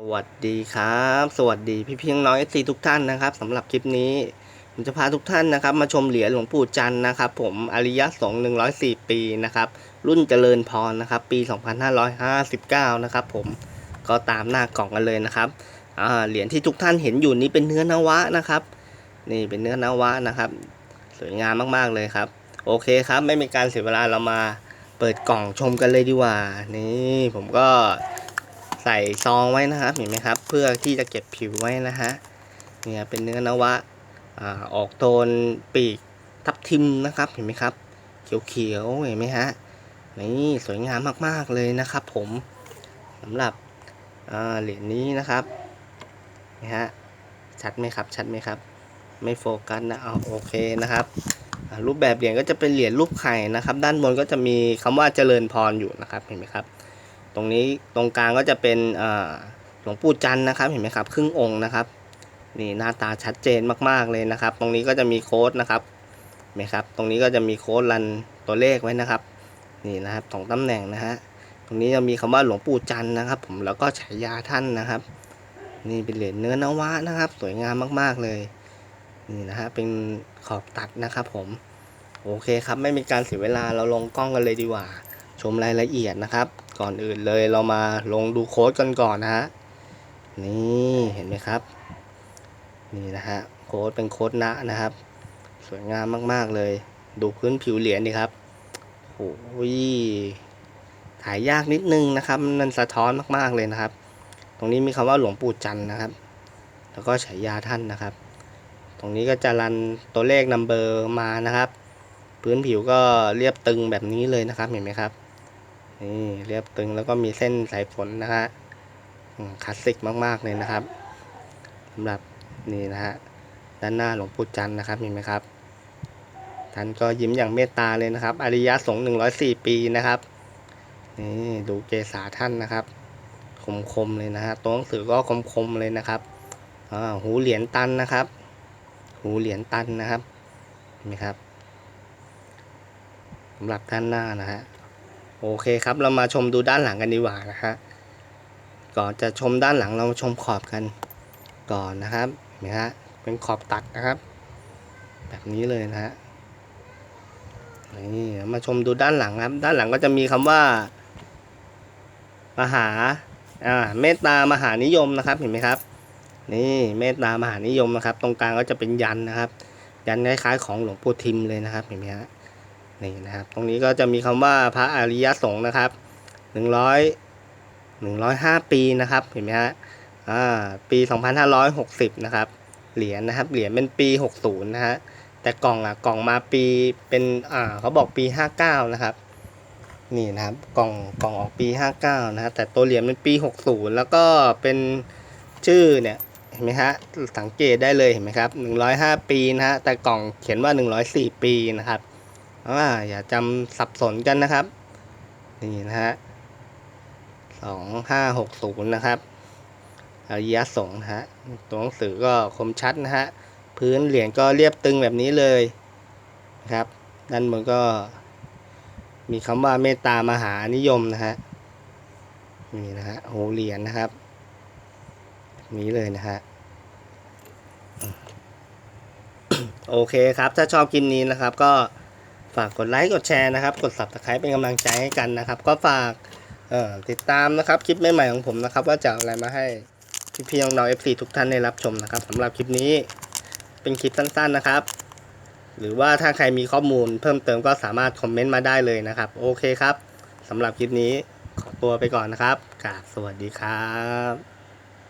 สวัสดีครับ สวัสดีพี่เพียงน้อยซีทุกท่านนะครับสำหรับคลิปนี้ผมจะพาทุกท่านนะครับ มาชมเหรียญหลวงปู่จันนะครับ ผมอริยะสองฆ์104ปีนะครับ รุ่นเจริญพรนะครับ ปี2559นห้าร้อยห้าสิบเก้านะครับผมก็ตามหน้ากล่องกันเลยนะครับเหรียญที่ทุกท่านเห็นอยู่นี้เป็นเนื้อนวะนะครับ นี่เป็นเนื้อนวะนะครับ สวยงามมากๆเลยครับ โอเคครับ ไม่มีการเสียเวลาเรามาเปิดกล่องชมกันเลยดีกว่า นี่ผมก็ ใส่ซองไว้นะครับเห็นไหมครับ เพื่อที่จะเก็บผิวไว้นะฮะเนี่ยเป็นเนื้อนวะอออกโทนปีกทับทิมนะครับเห็นไหมครับ เขียวๆเห็นไหมฮะนี่สวยงามมากๆเลยนะครับ ผมสำหรับเหรียญนี้นะครับนี่ฮะชัดไหมครับชัดไหมครับ ไม่โฟกัสนะเอาโอเคนะครับรูปแบบเหรียญก็จะเป็นเหรียญรูปไข่นะครับ ด้านบนก็จะมีคำว่าเจริญพรอยู่นะครับเห็นไหมครับ ตรงนี้ตรงกลางก็จะเป็นหลวงปู่จันนะครับเห็นไหมครับ ครึ่งองค์นะครับนี่หน้าตาชัดเจนมากๆเลยนะครับ ตรงนี้ก็จะมีโค้ดนะครับเห็นไหมครับ ตรงนี้ก็จะมีโค้ดรันตัวเลขไว้นะครับ นี่นะครับสองตำแหน่งนะฮะตรงนี้จะมีคำว่าหลวงปู่จันนะครับ ผมแล้วก็ฉายาท่านนะครับ นี่เป็นเหรียญเนื้อนวะนะครับ สวยงามมากๆเลยนี่นะฮะเป็นขอบตัดนะครับผมโอเคครับไม่มีการเสียเวลาเราลงกล้องกันเลยดีกว่า ชมรายละเอียดนะครับ ก่อนอื่นเลยเรามาลงดูโค้ดกันก่อนนะฮะ นี่เห็นไหมครับ นี่นะฮะโค้ดเป็นโค้ดนะนะครับ สวยงามมากๆเลย ดูพื้นผิวเหรียญดีครับโอ้ยถ่ายยากนิดนึงนะครับมันสะท้อนมากๆเลยนะครับ ตรงนี้มีคำว่าหลวงปู่จันนะครับ แล้วก็ฉายาท่านนะครับ ตรงนี้ก็จะรันตัวเลขนัมเบอร์มานะครับ พื้นผิวก็เรียบตึงแบบนี้เลยนะครับเห็นไหมครับ นี่เรียบตึงแล้วก็มีเส้นสายฝนนะฮะคลาสสิกมากๆเลยนะครับสำหรับนี่นะฮะด้านหน้าหลวงปู่จันนะครับเห็นไหมครับ ท่านก็ยิ้มอย่างเมตตาเลยนะครับ อริยะสงฆ์หนึ่งร้อยสี่ปีนะครับนี่ดูเกษาท่านนะครับคมๆเลยนะฮะตัวหนังสือก็คมๆเลยนะครับอ่าหูเหรียญตันนะครับ หูเหรียญตันนะครับเห็นไหมครับสำหรับด้านหน้านะฮะ โอเคครับ เรามาชมดูด้านหลังกันดีกว่านะฮะก่อนจะชมด้านหลังเรามาชมขอบกันก่อนนะครับเห็นไหมฮะเป็นขอบตัดนะครับ แบบนี้เลยนะฮะนี่มาชมดูด้านหลังครับ ด้านหลังก็จะมีคำว่า มหาอ่าเมตตามหานิยมนะครับเห็นไหมครับ นี่เมตตามหานิยมนะครับ ตรงกลางก็จะเป็นยันนะครับ ยันคล้ายๆของหลวงปู่ทิมเลยนะครับเห็นไหมฮะ นี่นะครับ ตรงนี้ก็จะมีคำว่าพระอริยสงฆ์นะครับหนึ่งร้อยหนึ่งร้อยห้าปีนะครับ เห็นไหมฮะอ่าปีสองพันห้าร้อยหกสิบนะครับ เหรียญนะครับ เหรียญเป็นปีหกศูนย์นะฮะ แต่กล่องอะ กล่องมาปีเป็นอ่าเขาบอกปีห้าเก้านะครับ นี่นะครับ กล่องกล่องออกปีห้าเก้านะฮะ แต่ตัวเหรียญเป็นปีหกศูนย์แล้วก็เป็นชื่อเนี่ยเห็นไหมฮะ สังเกตได้เลยเห็นไหมครับหนึ่งร้อยห้าปีนะฮะ แต่กล่องเขียนว่าหนึ่งร้อยสี่ปีนะครับ อ่าอย่าจำสับสนกันนะครับ นี่นะฮะสองห้าหกศูนย์นะครับอริยสงฆ์นะฮะตัวหนังสือก็คมชัดนะฮะพื้นเหรียญก็เรียบตึงแบบนี้เลยนะครับด้านบนก็ มีคำว่าเมตตามหานิยมนะฮะนี่นะฮะโหเหรียญนะครับแบบนี้เลยนะฮะโอเคครับ ถ้าชอบคลิปนี้นะครับก็ ฝากกดไลค์กดแชร์นะครับ กด subscribe เป็นกำลังใจให้กันนะครับ ก็ฝากเอ่อติดตามนะครับคลิปใหม่ๆของผมนะครับ ว่าจะเอาอะไรมาให้พี่ๆน้องๆ FC ทุกท่านได้รับชมนะครับสำหรับคลิปนี้เป็นคลิปสั้นๆนะครับ หรือว่าถ้าใครมีข้อมูลเพิ่มเติมก็สามารถคอมเมนต์มาได้เลยนะครับ โอเคครับสำหรับคลิปนี้ขอตัวไปก่อนนะครับกราบสวัสดีครับ